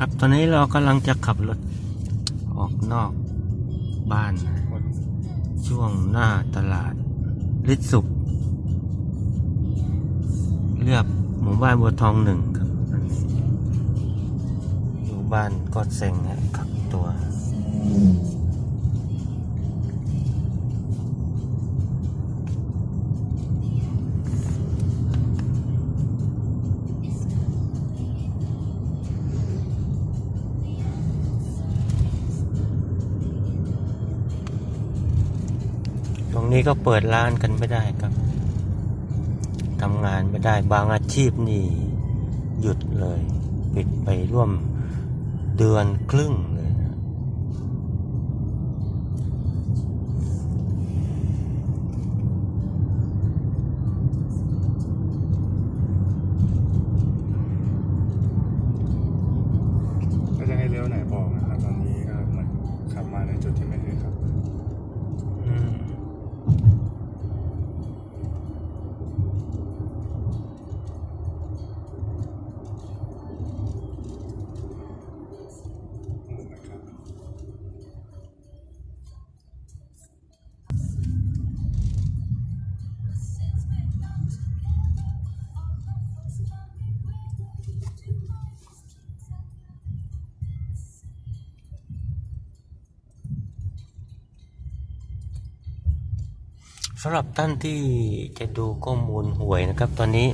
ครับ ตอนนี้เรากำลังจะขับรถออกนอกบ้านนะช่วงหน้าตลาดฤทธิศุขเลือกหมู่บ้านบัวทองหนึ่งครับอันนี้อยู่บ้านกอดเซ็งนะขับตัว นี้ก็เปิดร้านกันไม่ได้ครับทำงานไม่ได้บางอาชีพนี่หยุดเลย ปิดไปร่วมเดือนครึ่งำหรับท่านที่จะดูข้อมูลหวยนะครับ ตอนนี้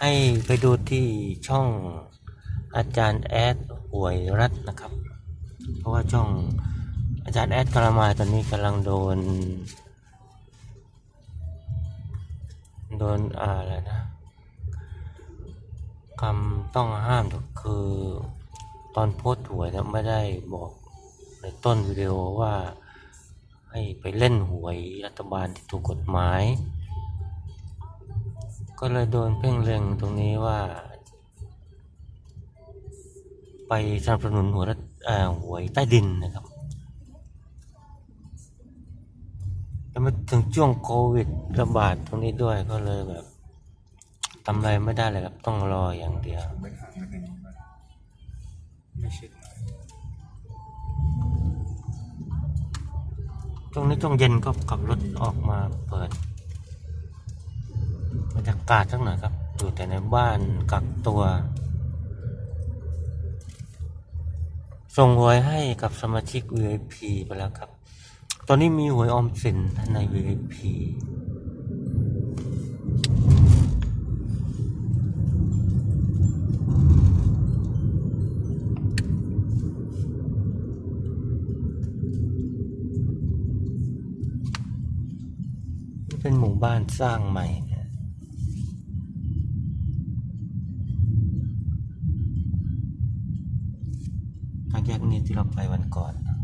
ให้ไปดูที่ช่องอาจารย์แอดหวยรัฐนะครับ เพราะว่าช่องอาจารย์แอดกาลมาตอนนี้กำลังโดน โดนอะไรนะคำต้องห้ามคือตอนโพสต์หวยนะไม่ได้บอกในต้นวิดีโอว่า ให้ไปเล่นหวยรัฐบาลที่ถูกกฎหมาย ก็เลยโดนเพ่งเล็งตรงนี้ว่า ไปสนับสนุนหวยรัฐหวยใต้ดินนะครับแล้วมาถึงช่วงโควิดระบาดตรงนี้ด้วยก็เลยแบบทำอะไรไม่ได้เลยครับต้องรออย่างเดียวไม่ห่างกันอย่างนี้ไมไม่ชิ ช่วงนี้ช่วงเย็นก็ขับรถออกมาเปิดบรรยากาศสักหน่อยครับ อยู่แต่ในบ้านกักตัว ส่งหวยให้กับสมาชิก VIP ไปแล้วครับ ตอนนี้มีหวยออมสินใน VIP บ้านสร้างใหม่นะทางแยกนี้ที่เราไปวันก่อนนะ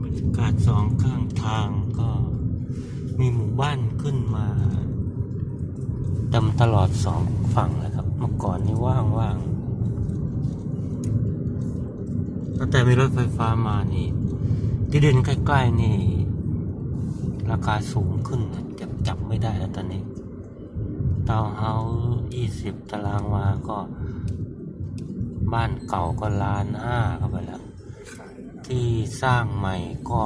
บรรยากาศสองข้าง ทางก็มีหมู่บ้านขึ้นมาเต็มตลอดสองฝั่งเลยครับ เมื่อก่อนนี่ว่างๆตั้งแต่มีรถไฟฟ้ามานี่ ที่ดินใกล้ๆนี่ ราคาสูงขึ้นจับจับไม่ได้แล้วตอนนี้เตาเฮายี่สิบตารางวาก็ บ้านเก่าก็ล้านห้าเข้าไปแล้ว ที่สร้างใหม่ก็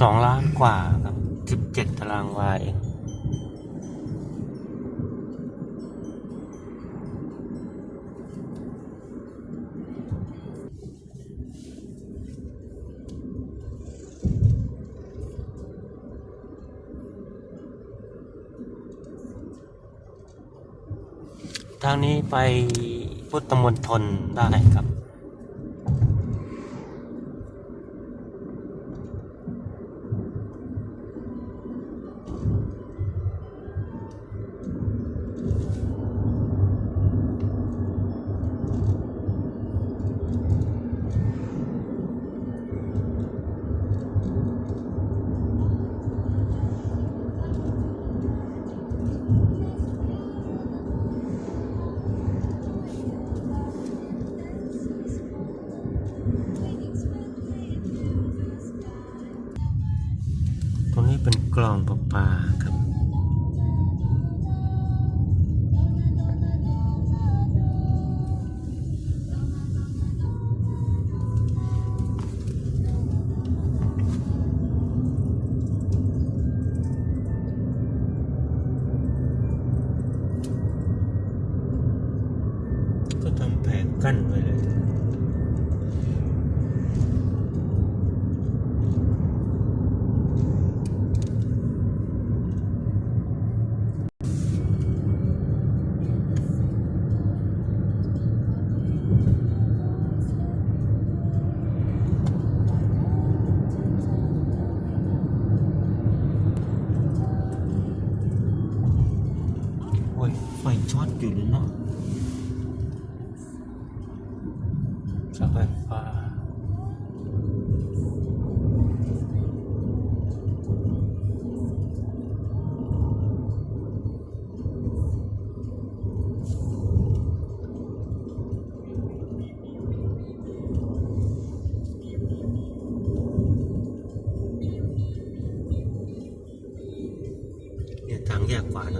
สองล้านกว่าครับสิบเจ็ดตารางวาเองทางนี้ไปพุทธมณฑลได้ครับ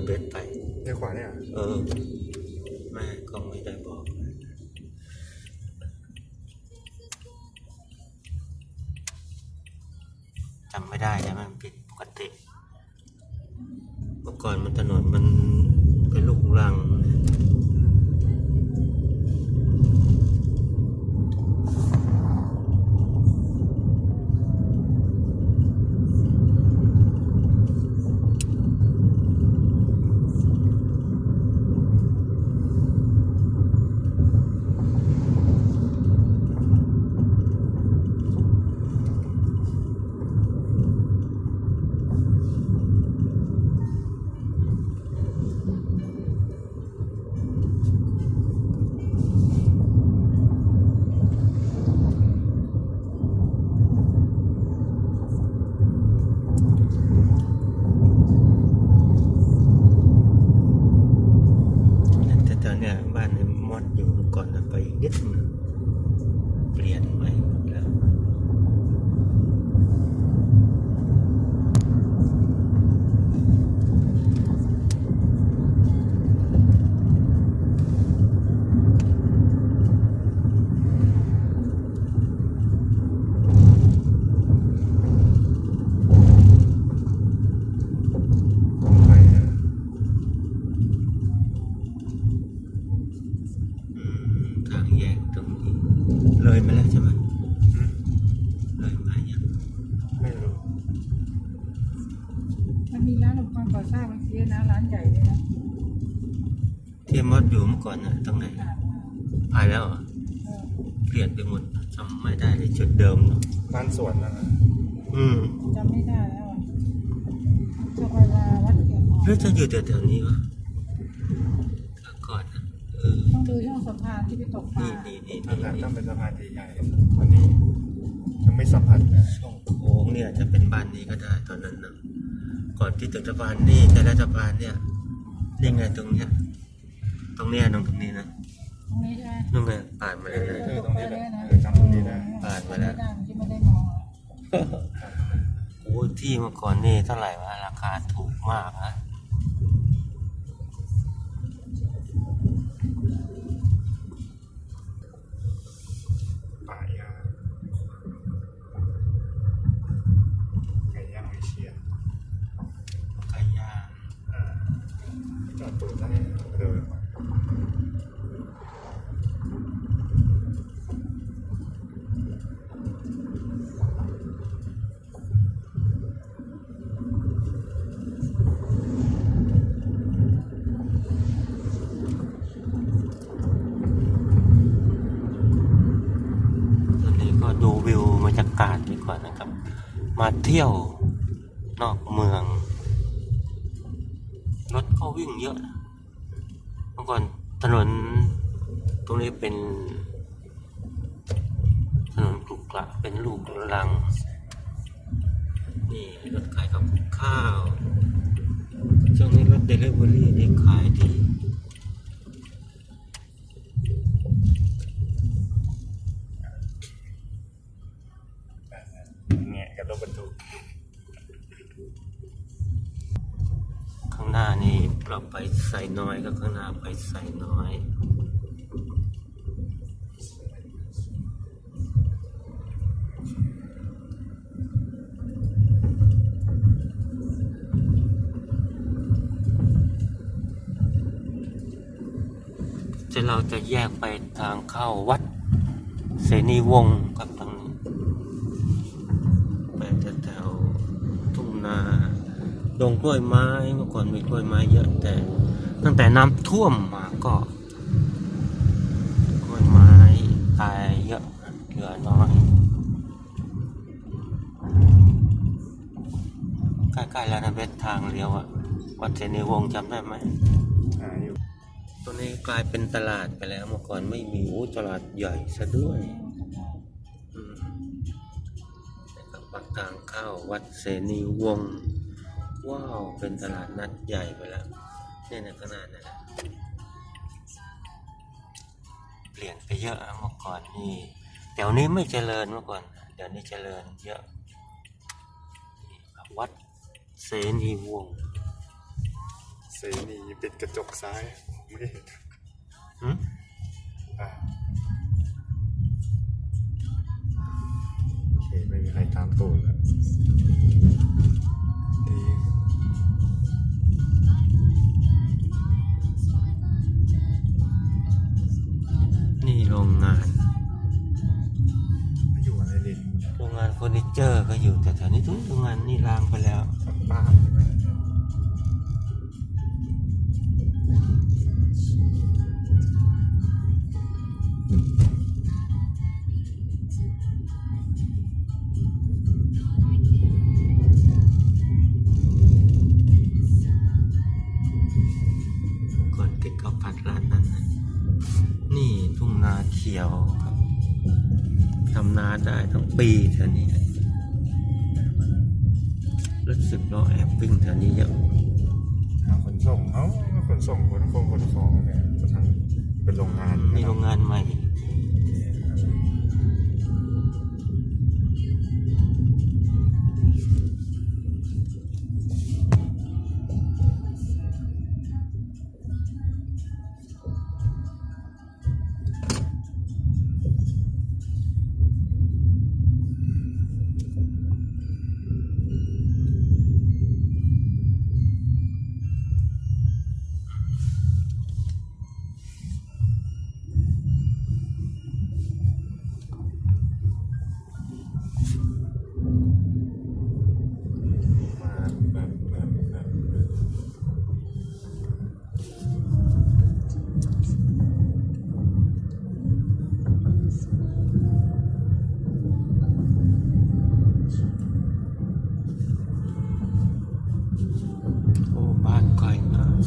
เราเดินไปเลี้ยวขวาเนี่ยเหรอเออแม่ก็ไม่ได้บอก จำไม่ได้ใช่ไหมมันผิดปกติ เมื่อก่อนมันถนนมันเป็นลูกรัง แต่ตอนเนี้ยบ้านในมอดอยู่ก่อนนะไปอีกนิดนึงเปลี่ยนใหม่หมดแล้ว ไปนะ อืมทางแยกตรงนี้ เลยมาแล้วใช่ไหม อืม เลยมายัง ไม่รู้ มันมีร้านอุปกรณ์ก่อสร้างเมื่อกี้นะร้านใหญ่เลยนะ ที่มอดอยู่เมื่อก่อนนะตรงไหน อ่า ผ่านแล้วเหรอ เออ เปลี่ยนไปหมดจำไม่ได้เลยจุดเดิมเนอะ บ้านสวนนะนะ อืม จำไม่ได้แล้วอะจะไปว่าวัด เกียรติหอหรือจะอยู่แถวๆนี้วะถ้าก่อนนะเออต้องดูช่องสะพานที่ไปตกปลานี่นี่นี่นั่นแหละนี่ต้องเป็นสะพานใหญ่ๆวันนี้ยังไม่สัมผัสนะช่องโค้งเนี่ยจะเป็นบ้านนี้ก็ได้ตอนนั้นนะก่อนที่ถึงสะพานนี่แต่ละสะพานเนี่ยนี่ไงตรงเนี้ยตรงเนี้ยตรงตรงนี้นะตรงนี้ใช่ไหมนู่นไงผ่านมาแล้วนะเออตรงนี้แหละเออจำตรงนี้ได้ผ่านมาแล้วไม่ได้ที่ไม่ได้มองอะ โอ้ยที่เมื่อก่อนนี่เท่าไหร่วะราคาถูกมากนะ ป่ายางไก่ย่างวิเชียร ไก่ย่าง อ่าจอ วันนี้ก็ดูวิวบรรยากาศดีกว่านะครับ มาเที่ยวนอกเมือง รถก็วิ่งเยอะนะเมื่อก่อนถนนตรงนี้ เป็นถนนกรุกระเป็นลูกลัง นี่รถขายกับข้าวช่วงนี้รถเดลิเวอรี่นี่ขายดีแงะกับรถบรรทุกางหน้านี่เราไปใส่น้อยก็ข้างหน้าไปใส่น้อย จะเราจะแยกไปทางเข้าวัด เสนีวงศ์ครับทางนี้ไปแถวทุ่งนาดงกล้วยไม้เมื่อก่อนมีกล้วยไม้เยอะแต่ ตั้งแต่น้ำท่วมมาก็กล้วยไม้ตายเยอะเหลือน้อยใกล้ๆแล้วนะเป็นทางเลี้ยวอะวัดเสนีวงศ์จำได้ไหม ตอนนี้กลายเป็นตลาดไปแล้วเมื่อก่อนไม่มีโอ้ตลาดใหญ่ซะด้วยนะครับปากทางเข้าวัดเสนีวงว้าวเป็นตลาดนัดใหญ่ไปแล้วเนี่ยในขางหนาดนั่นแหละเปลี่ยนไปเยอะเมื่อก่อนนี่เดี๋ยวนี้ไม่เจริญเมื่อก่อน เดี๋ยวนี้เจริญเยอะวัดเสนีวงเสนีปิดกระจกซ้าย ไม่เห็นหืมอ่าโอเคไม่มีใครตามตูดแล้วดีนี่โรงงาน ไม่อยู่อะไรดิโรงงานเฟอร์นิเจอร์ก็อยู่แต่แถวนี้ทุกโรงงานนี่ร้างไปแล้ว บ้าน ปีแถวนี้รถสิบล้อแอบวิ่งแถวนี้เยอะหาขนส่งเอ้าก็ขนส่งขนของขนของเนี่ยก็ทั้งเป็นโรงงานมีโรงงานใหม่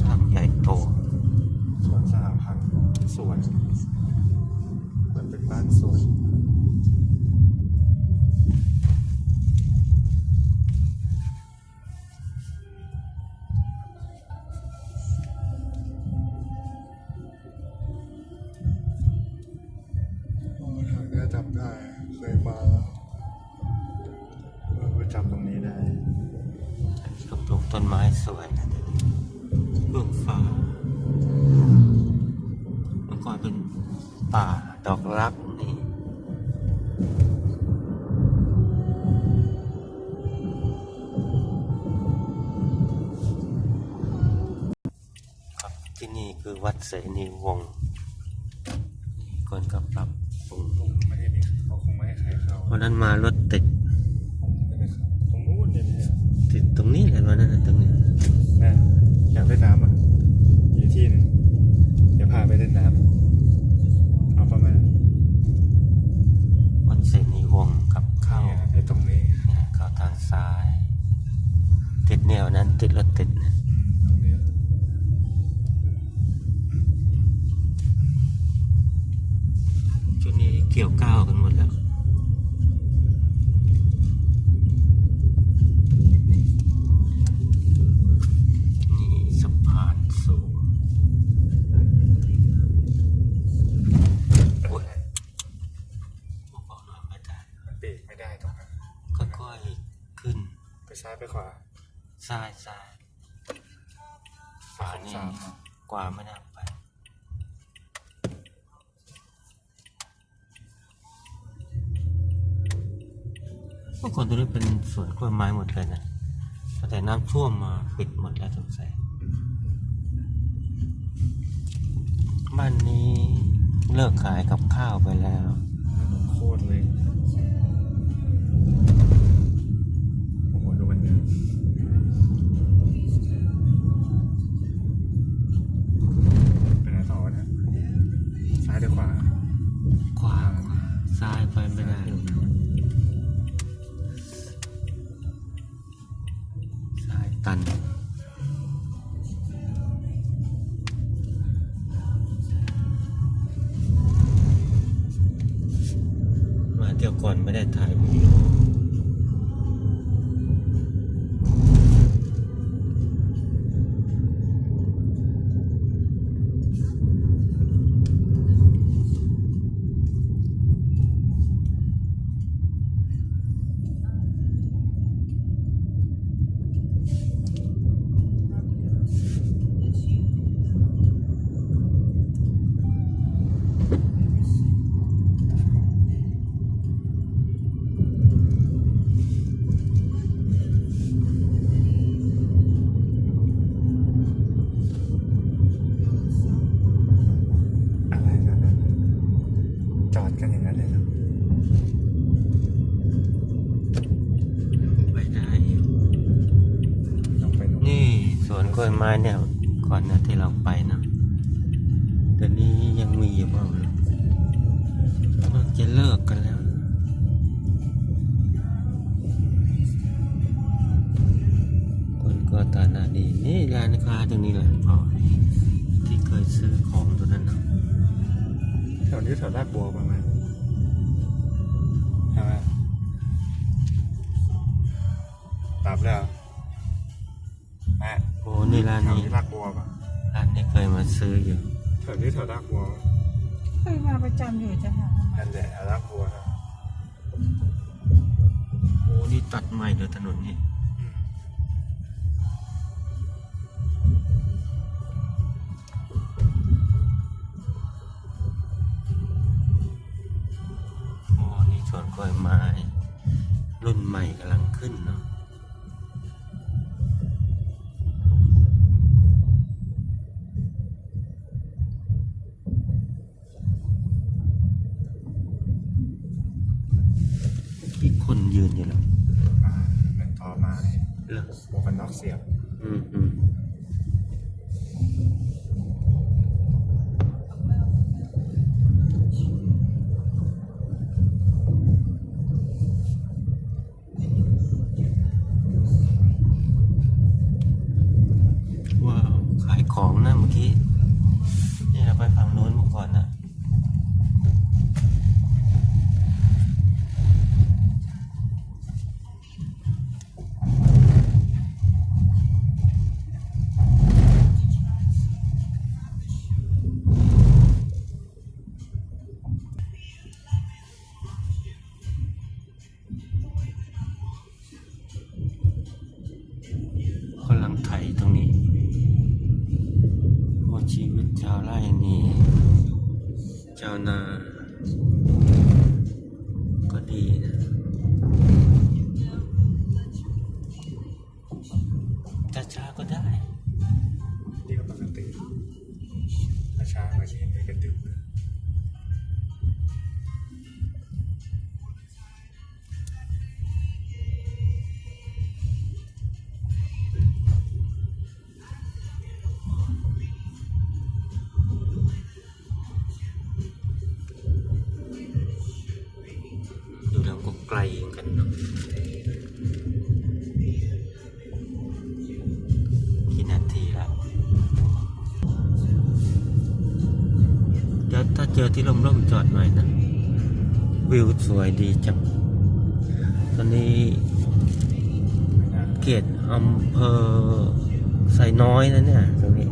สร้างใหญ่โตสวนสหพันธ์สวนมันเป็นบ้านสวน คือวัดเสนีวงศ์ก่อนก็ปรับปรุงคงไม่ได้มีเขาคงไม่ให้ใครเข้าวันนั้นมารถติด ไปขวา ซ้ายซ้ายขวานี่กว่าไม่น่าไป เมื่อก่อนตรงนี้เป็นสวนกล้วยไม้หมดเลยนะแต่น้ำท่วมมาปิดหมดแล้วสงสัยบ้านนี้เลิกขายกับข้าวไปแล้ว ตรงนี้แหละพ่อที่เคยซื้อของตัวนั้นนะแถวนี้แถวลาดบัวประมาณใช่ไหมตามแล้วแม่โอ้นี่ร้านแถวนี้นี้ลาดบัวปะร้านนี้เคยมาซื้ออยู่แถวนี้แถวลาดบัวเคยมาประจำอยู่จะหานั่นแหละลาดบัวนะโอ้นี่ตัดใหม่เลยถนนนี่ นี่สวนกล้วยไม้รุ่นใหม่กำลังขึ้นเนาะ ของนะเมื่อกี้ นี่เราไปฝั่งโน้นเมื่อก่อนนะ ช้าๆก็ อที่ร่มๆจอดหน่อยนะ วิวสวยดีจัง ตอนนี้ เขตอำเภอไซน้อยนะเนี่ยตรงนี้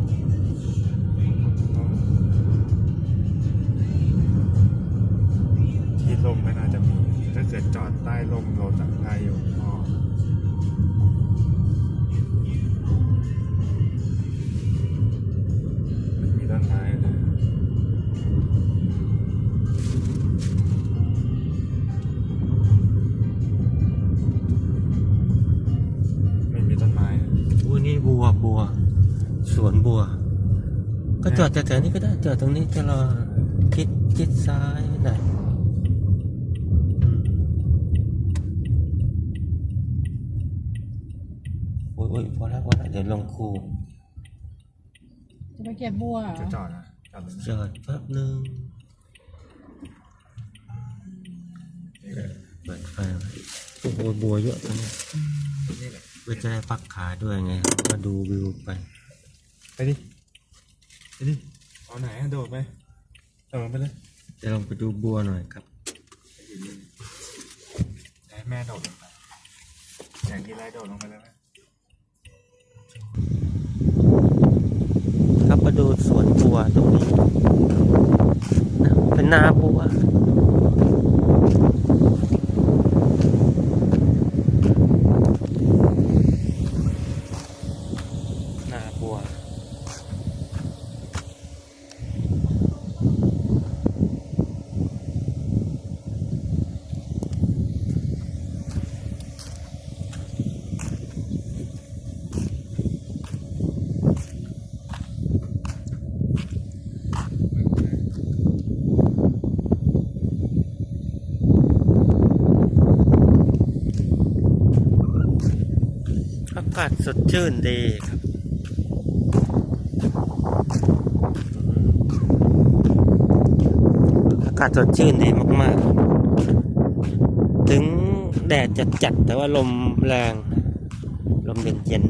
ที่ร่มไม่น่าจะมี ถ้าเกิดจอดใต้ร่มเราจับได้อยู่ ดแถวๆนี้ก็ได้จอดตรงนี้จะรอคิดคิดซ้ายหน่อยอืมโอ้ยโอ้ยพอแล้วพอแล้วเดี๋ยวลงคูจะไปเก็บบัวเหรอจะจอดนะจอดตรงนี้จอดแป๊บหนึ่งนี่เลยเปิดไฟไว้โอ้โหบัวเยอะตรงนี้นี่เลยเพื่อจะได้พักขาด้วยไงมาดูวิวไป ไปดิไป ดิเอาไหนอะโดดไปโดดลงไปเลยจะลองไปดูบัวหน่อยครับให้แม่โดดลงไปอยากกินอะไรโดดลงไปเลยไหมครับมาดูสวนบัวตรงนี้นะเป็นนาบัว นาบัว อากาศสดชื่นดีครับ อากาศสดชื่นดีมาก ๆ ถึงแดดจะจัดแต่ว่าลมแรง ลมเย็นเย็น